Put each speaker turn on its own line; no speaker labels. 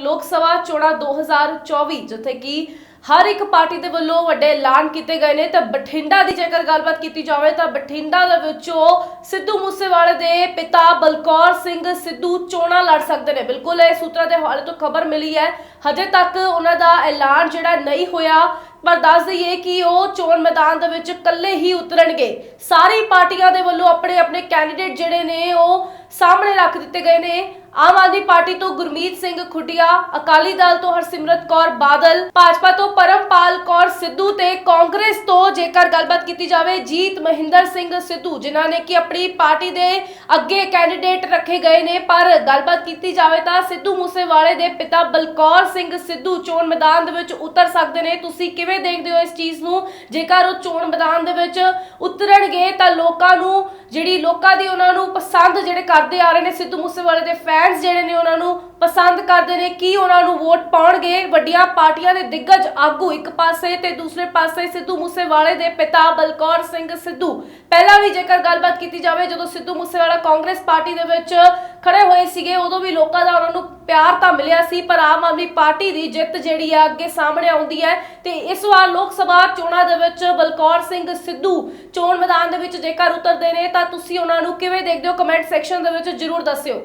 ਲੋਕ ਸਭਾ ਚੋਣਾਂ 2024 ਜਿੱਥੇ ਕਿ ਹਰ ਇੱਕ ਪਾਰਟੀ ਦੇ ਵੱਲੋਂ ਵੱਡੇ ਐਲਾਨ ਕੀਤੇ ਗਏ ਨੇ, ਤਾਂ ਬਠਿੰਡਾ ਦੀ ਜੇਕਰ ਗੱਲਬਾਤ ਕੀਤੀ ਜਾਵੇ, ਤਾਂ ਬਠਿੰਡਾ ਦੇ ਵਿੱਚੋਂ ਸਿੱਧੂ ਮੂਸੇਵਾਲੇ ਦੇ ਪਿਤਾ ਬਲਕੌਰ ਸਿੰਘ ਸਿੱਧੂ ਚੋਣਾਂ ਲੜ ਸਕਦੇ ਨੇ। ਬਿਲਕੁਲ, ਇਹ ਸੂਤਰਾਂ ਦੇ ਹਵਾਲੇ ਤੋਂ ਖਬਰ ਮਿਲੀ ਹੈ। ਹਜੇ ਤੱਕ ਉਹਨਾਂ ਦਾ ਐਲਾਨ ਜਿਹੜਾ ਨਹੀਂ ਹੋਇਆ, ਪਰ ਦੱਸ ਦਈਏ ਕਿ ਉਹ ਚੋਣ ਮੈਦਾਨ ਦੇ ਵਿੱਚ ਇਕੱਲੇ ਹੀ ਉਤਰਨਗੇ। ਸਾਰੀ ਪਾਰਟੀਆਂ ਦੇ ਵੱਲੋਂ ਆਪਣੇ ਆਪਣੇ ਕੈਂਡੀਡੇਟ ਜਿਹੜੇ ਨੇ, ਉਹ ਸਾਹਮਣੇ ਰੱਖ ਦਿੱਤੇ ਗਏ ਨੇ। ਆਮ ਆਦਮੀ ਪਾਰਟੀ ਤੋਂ ਗੁਰਮੀਤ ਸਿੰਘ ਖੁੱਡੀਆ, ਅਕਾਲੀ ਦਲ ਤੋਂ ਹਰਸਿਮਰਤ ਕੌਰ ਬਾਦਲ, ਭਾਜਪਾ ਤੋਂ ਪਰਮਪਾਲ ਕੌਰ ਸਿੱਧੂ ਤੇ ਕਾਂਗਰਸ ਤੋਂ ਜੇਕਰ ਗੱਲਬਾਤ ਕੀਤੀ ਜਾਵੇ, ਜੀਤ ਮਹਿੰਦਰ ਸਿੰਘ ਸਿੱਧੂ, ਜਿਨ੍ਹਾਂ ਨੇ ਕਿ ਆਪਣੀ ਪਾਰਟੀ ਦੇ ਅੱਗੇ ਕੈਂਡੀਡੇਟ ਰੱਖੇ ਗਏ ਨੇ। ਪਰ ਗੱਲਬਾਤ ਕੀਤੀ ਜਾਵੇ ਤਾਂ ਸਿੱਧੂ ਮੂਸੇਵਾਲੇ ਦੇ ਪਿਤਾ ਬਲਕੌਰ ਸਿੰਘ ਸਿੱਧੂ ਚੋਣ ਮੈਦਾਨ ਦੇ ਵਿੱਚ ਉਤਰ ਸਕਦੇ ਨੇ। ਤੁਸੀਂ ਕਿਵੇਂ ਦੇਖਦੇ ਹੋ ਇਸ ਚੀਜ਼ ਨੂੰ? ਜੇਕਰ ਉਹ ਚੋਣ ਮੈਦਾਨ ਦੇ ਵਿੱਚ ਉਤਰਨਗੇ ਤਾਂ ਲੋਕਾਂ ਨੂੰ ਜਿਹੜੀ ਲੋਕਾਂ ਦੀ ਉਹਨਾਂ ਨੂੰ ਪਸੰਦ ਜਿਹੜੇ ਕਰਦੇ ਆ ਰਹੇ ਨੇ, ਸਿੱਧੂ ਮੂਸੇਵਾਲੇ ਦੇ ਫੈਨਸ ਜਿਹੜੇ ਨੇ ਉਹਨਾਂ ਨੂੰ ਪਸੰਦ ਕਰਦੇ ਨੇ, ਕੀ ਉਹਨਾਂ ਨੂੰ ਵੋਟ ਪਾਉਣਗੇ? ਵੱਡੀਆਂ ਪਾਰਟੀਆਂ ਦੇ ਦਿੱਗਜ ਆਗੂ ਇੱਕ ਪਾਸੇ ਤੇ ਦੂਸਰੇ ਪਾਸੇ ਸਿੱਧੂ ਮੂਸੇਵਾਲੇ ਦੇ ਪਿਤਾ ਬਲਕੌਰ ਸਿੰਘ ਸਿੱਧੂ। ਪਹਿਲਾਂ ਵੀ ਜੇਕਰ ਗੱਲਬਾਤ ਕੀਤੀ ਜਾਵੇ, ਜਦੋਂ ਸਿੱਧੂ ਮੂਸੇਵਾਲਾ ਕਾਂਗਰਸ ਪਾਰਟੀ ਦੇ ਵਿੱਚ ਖੜੇ ਹੋਏ ਸੀਗੇ, ਉਦੋਂ ਵੀ ਲੋਕਾਂ ਦਾ ਉਹਨਾਂ ਨੂੰ ਪਿਆਰ ਤਾਂ ਮਿਲਿਆ ਸੀ, ਪਰ ਆਮ ਆਦਮੀ ਪਾਰਟੀ ਦੀ ਜਿੱਤ ਜਿਹੜੀ ਆ ਅੱਗੇ ਸਾਹਮਣੇ ਆਉਂਦੀ ਹੈ। ਤੇ ਇਸ ਵਾਰ ਲੋਕ ਸਭਾ ਚੋਣਾਂ ਦੇ ਵਿੱਚ ਬਲਕੌਰ ਸਿੰਘ ਸਿੱਧੂ ਚੋਣ ਮੈਦਾਨ ਦੇ ਵਿੱਚ ਜੇਕਰ ਉਤਰਦੇ ਨੇ, ਤਾਂ ਤੁਸੀਂ ਉਹਨਾਂ ਨੂੰ ਕਿਵੇਂ ਦੇਖਦੇ ਹੋ? ਕਮੈਂਟ ਸੈਕਸ਼ਨ ਦੇ ਵਿੱਚ ਜਰੂਰ ਦੱਸਿਓ।